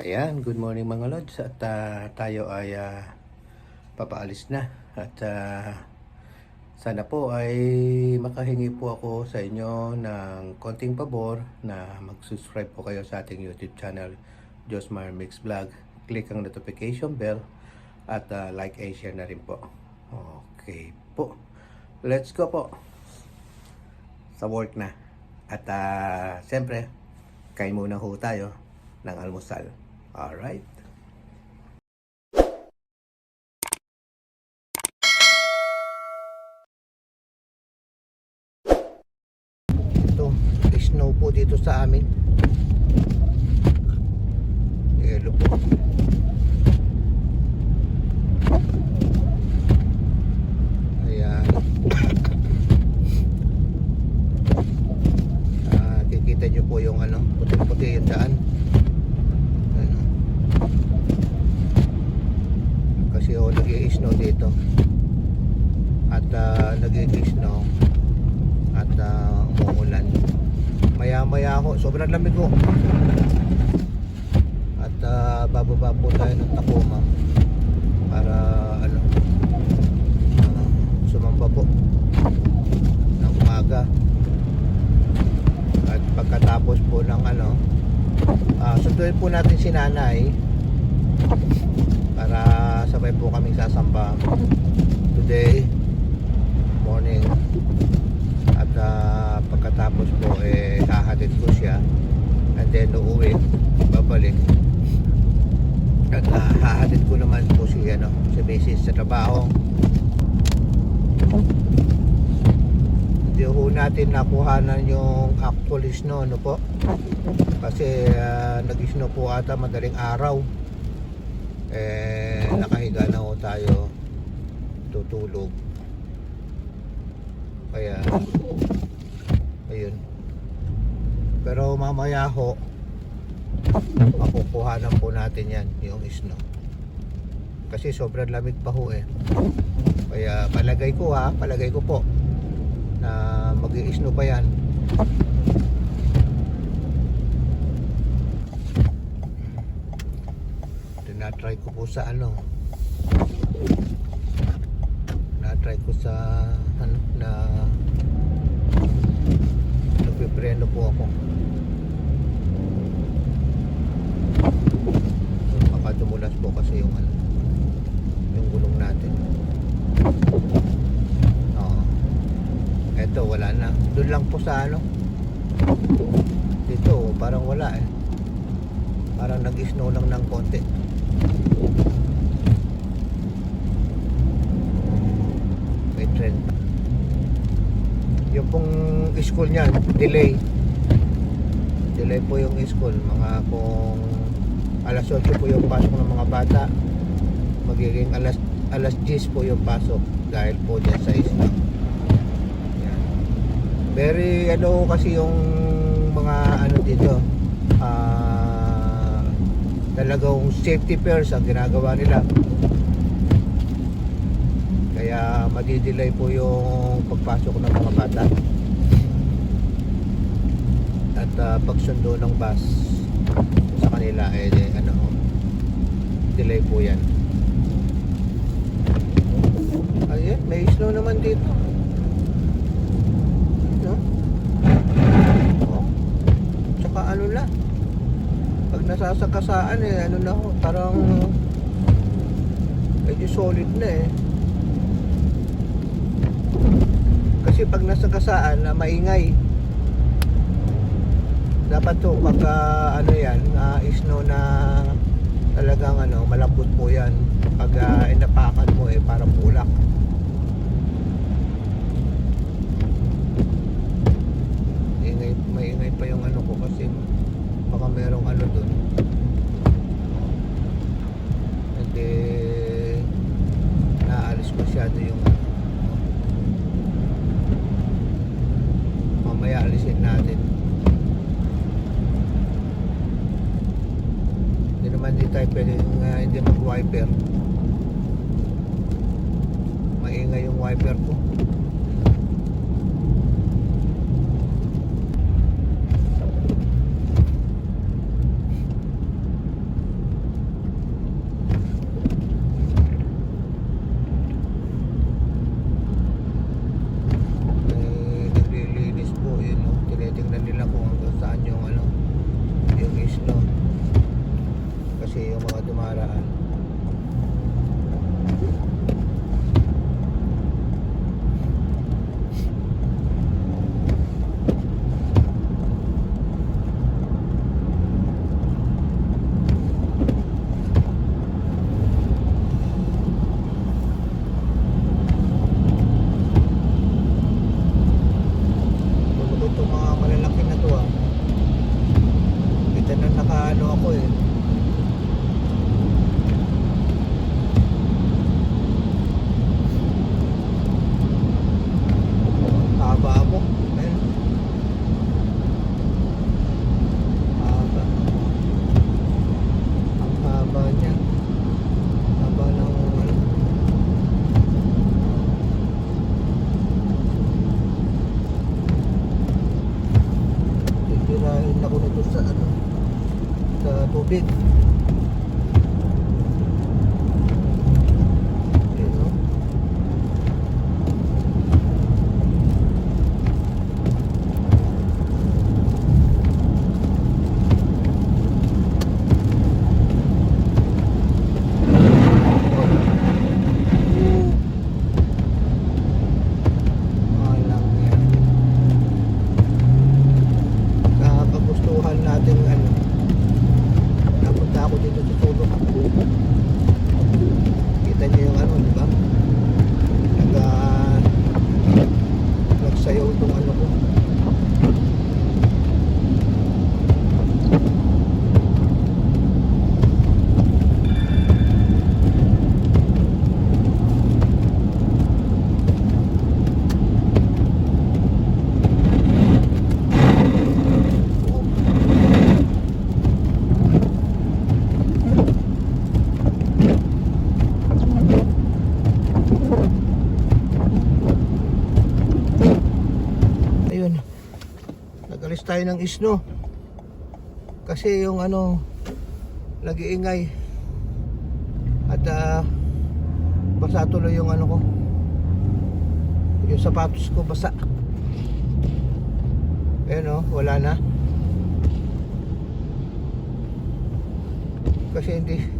Ayan, good morning mga lods at ah, tayo ay ah, papaalis na at ah, sana po ay makahingi po ako sa inyo ng konting pabor na mag-subscribe po kayo sa ating YouTube channel Josmar Mix Vlog. Click ang notification bell at ah, like and share na rin po. Okay po. Let's go po sa work na. At ah, siyempre, kain muna ho tayo ng almusal. Alright. Ito, snow po dito sa amin. Yelo po. Ayan. Ah, kikita nyo po yung ano, puti-puti yung daan. Ano. Kasi oh, nag-i-snow dito. At uh, nag-i-snow at uh, umuulan. Maya-maya ho, sobrang lamig ho. At uh, bababa po tayo ng Tacoma para ano uh, sumamba po ng umaga. At pagkatapos po ng ano, uh, sunduin po natin si nanay para sabay po kaming sasamba today morning at ah, pagkatapos po eh hahatid ko siya and then uuwi babalik at ah, hahatid ko naman po si ano si Mrs. sa trabaho hindi ho natin nakuhanan yung actual snow ano po? Kasi ah, nag-snow po ata madaling araw. Eh nakahiga na ho tayo. Tutulog. Kaya ayun. Pero mamaya ho makukuhanan po natin yan yung snow. Kasi sobrang lamig pa ho eh. Kaya palagay ko ha palagay ko po na mag snow pa yan tinatry ko po sa ano. Na-try ko sa ano na nagpipreno po ako. Baka dumulas po kasi yung ano yung gulong natin. Oo. Eto wala na. Doon lang po sa ano. Dito parang wala eh. Parang nag-snow lang ng konti may trend. Yung pong school niyan delay. Delay po yung school. Mga kung alas 8 po yung pasok ng mga bata. Magiging alas alas 10 po yung pasok dahil po dyan sa isla very ano kasi yung mga ano dito ah talagang safety first ang ginagawa nila. Kaya madidelay po yung pagpasok ng mga bata. At ah, pagsundo ng bus sa kanila eh di- ano delay po yan. Ayun may snow naman dito no oh tsaka ano na pag nasasakasaan eh. Ano na ho parang medyo solid na eh. Kasi pag nasa kasaan na maingay dapat to pagka ano yan na snow na talagang ano malambot po yan. Pag uh, inapakan mo eh parang bulak. Ingay, maingay pa yung ano ko kasi baka merong ano dun. Hindi naalis masyado yung ano. Mamaya alisin natin. Hindi naman di tayo pwedeng uh, hindi mag wiper maingay yung wiper ko tayo ng isno. Kasi yung ano, nag-iingay. At ah, basa tuloy yung ano ko. Yung sapatos ko basa. Ayun oh, wala na. Kasi hindi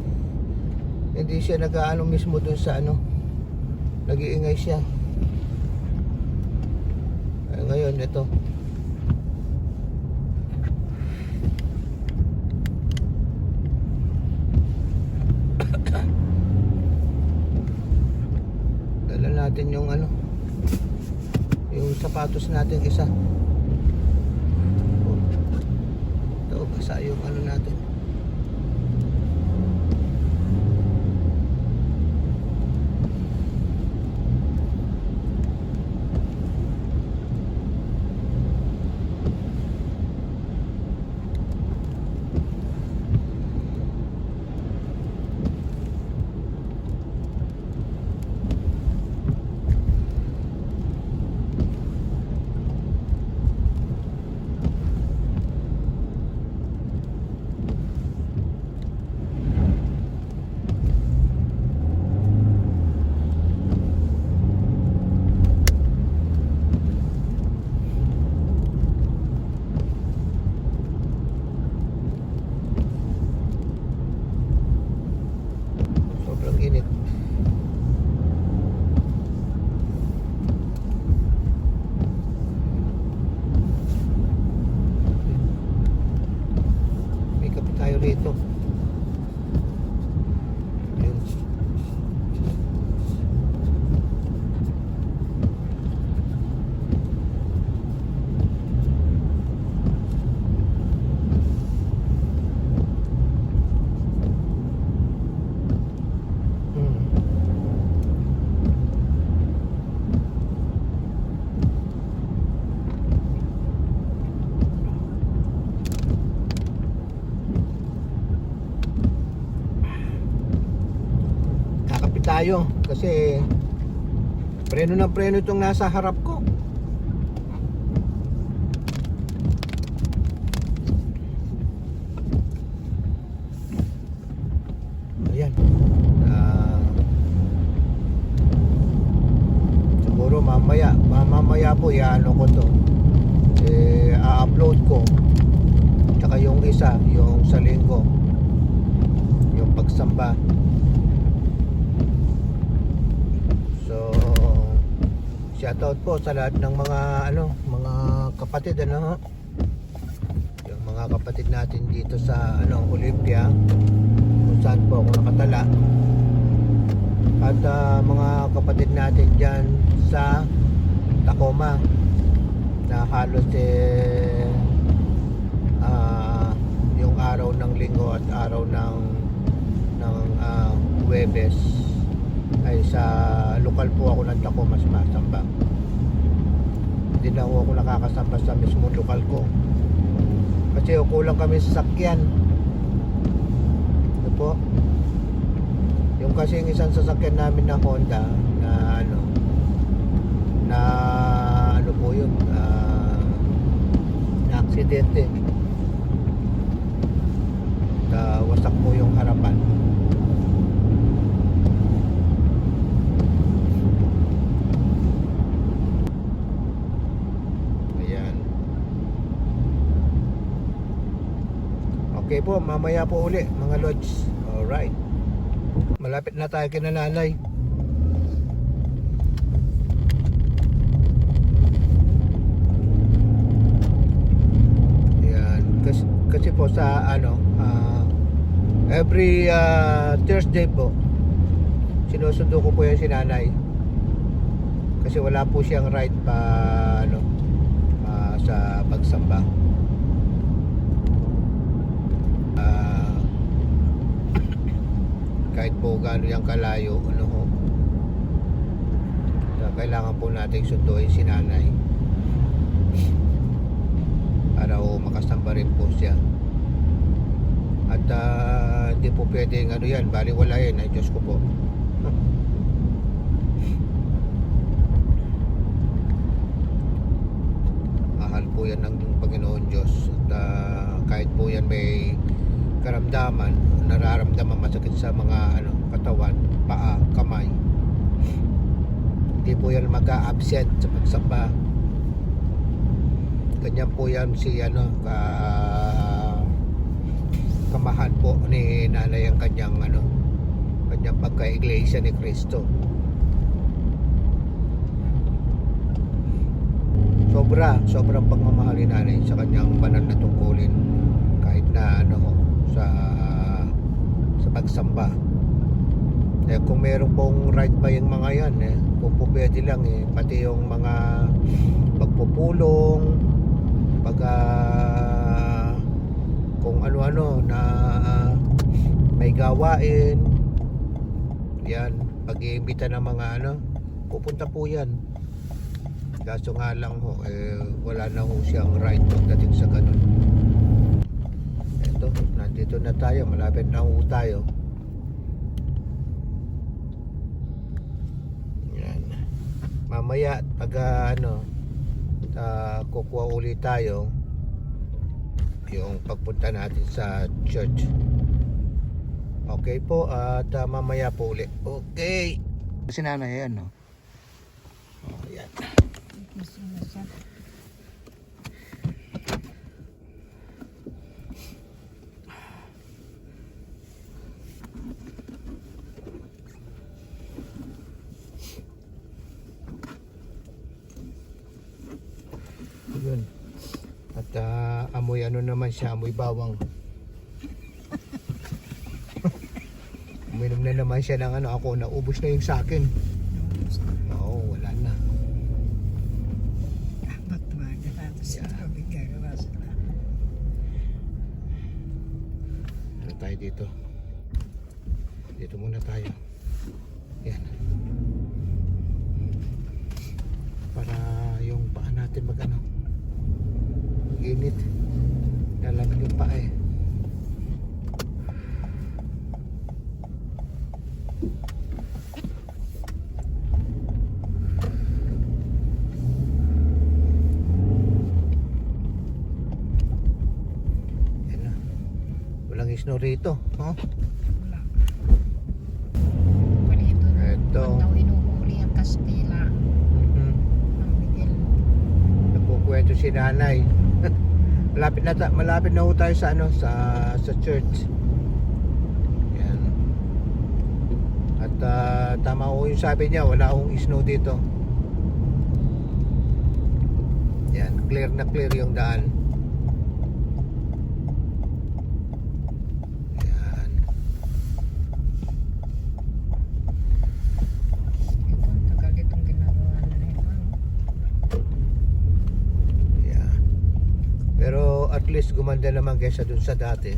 hindi siya nag-ano mismo dun sa ano. Nag-iingay siya. Ay, ngayon, ito. Natin yung ano, yung sapatos natin isa. Ito, basa yung ano natin. Sobrang init. May kape tayo rito. Yun. Hmm. Kakapit tayo kasi preno ng preno itong nasa harap ko. Ayan. Ah, siguro mamaya, mamaya po iano ko to. Eh, a-upload ko. Tsaka yung isa, yung sa linggo. pagsamba. So, shoutout po sa lahat ng mga ano, mga kapatid ano. Yung mga kapatid natin dito sa ano, Olympia kung saan po ako nakatala. At ah, mga kapatid natin diyan sa Tacoma na halos eh ah, yung araw ng linggo at araw ng ng ah, Huwebes ay sa lokal po ako ng Tacoma sumasamba. Hindi na ako nakakasamba sa mismo lokal ko. Kasi kulang kami sa sakyan. Ano po? Yung kasi yung isang sasakyan namin na Honda na ano na ano po yun ah, na aksidente na wasak po yung harapan ayan po mamaya po uli mga lods alright malapit na tayo kina nanay Yan. Kasi, kasi po sa ano, ah, every ah, Thursday po, sinusundo ko po yung sinanay. Kasi wala po siyang right pa ano, ah, sa pagsamba. Ah, kahit po gaano yung kalayo, ano ho, na kailangan po nating sunduin si nanay. Para ho makasamba rin po siya. At ah, hindi po pwedeng ano yan bali wala yan ay Diyos ko po. Mahal po yan ng Panginoon Diyos. At ah, kahit po yan may karamdaman nararamdaman masakit sa mga ano, katawan, paa, kamay. Hindi po yan mag-a-absent sa pagsamba. Ganyan po yan si ano ka kamahan po ni nanay ang kanyang ano kanyang pagka-iglesia ni Kristo. Sobra sobrang pagmamahal ni nanay sa kanyang banal na tungkulin. Kahit na ano sa sa pagsamba. Eh, kung meron pong right pa yung mga yan eh, kung po pwede lang eh, pati yung mga pagpupulong pag ah, kung ano-ano na ah, may gawain yan pag-iimbita ng mga ano pupunta po yan. Kaso nga lang ho eh, wala na ho siyang right pagdating sa ganun nandito na tayo malapit na ho tayo. Yan. Mamaya pag ah, ano uh, kukuha ulit tayo yung pagpunta natin sa church. Okay po at ah, mamaya po ulit okay. Si nanay yan no oh, yan. Yun at ah, amoy ano naman siya amoy bawang. Uminom na naman siya ng ano ako naubos na yung sa akin. Oo wala na. Ano tayo dito? Dito muna tayo. Yan. Para yung paa natin mag ano init lalamig yung paa eh walang snow rito oh. Wala. Palito na. Eto. Ba't daw inuhuli ang Kastila Mhm. ng Miguel? nagkukwento si nanay malapit na malapit na ho tayo sa ano sa sa church yan ah, tama ko yung sabi niya, wala akong snow dito. Yan, clear na clear yung daan. Yan. Ito, ang tagal itong ginagawa na ito. no? Yeah. Pero at least gumanda naman kaysa dun sa dati.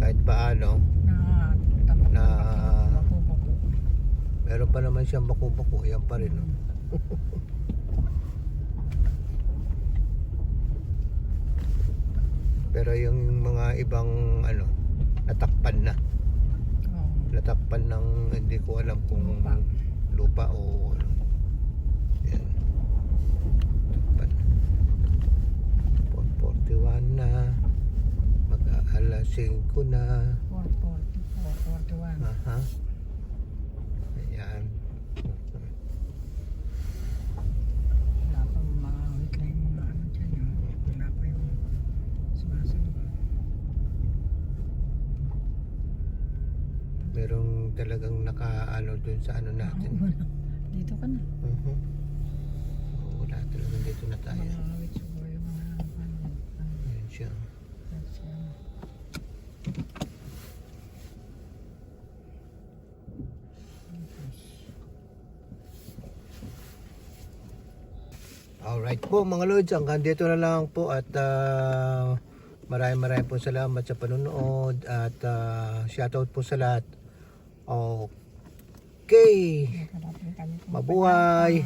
Kahit paano, Na, meron pa naman siyang baku-baku. Yan pa rin. No? Pero yung mga ibang ano, natakpan na. Natakpan ng hindi ko alam kung Lupa. lupa o ano. Yan. Takpan. 441 na. 5 na. 440, 441. Aha. Ayan. Wala pa mga week na yung mga ano dyan. no? Wala pa yung. Merong talagang nakaano dun sa ano natin. Wala. Dito ka na. Mhm. Wala talagang dito na tayo. Mga week siguro yung mga ano. ano, Ayan siya. that's, uh, Alright po mga Lods, hanggang dito na lang po at ah, maraming maraming po salamat sa panonood at ah, shoutout po sa lahat. Okay, mabuhay!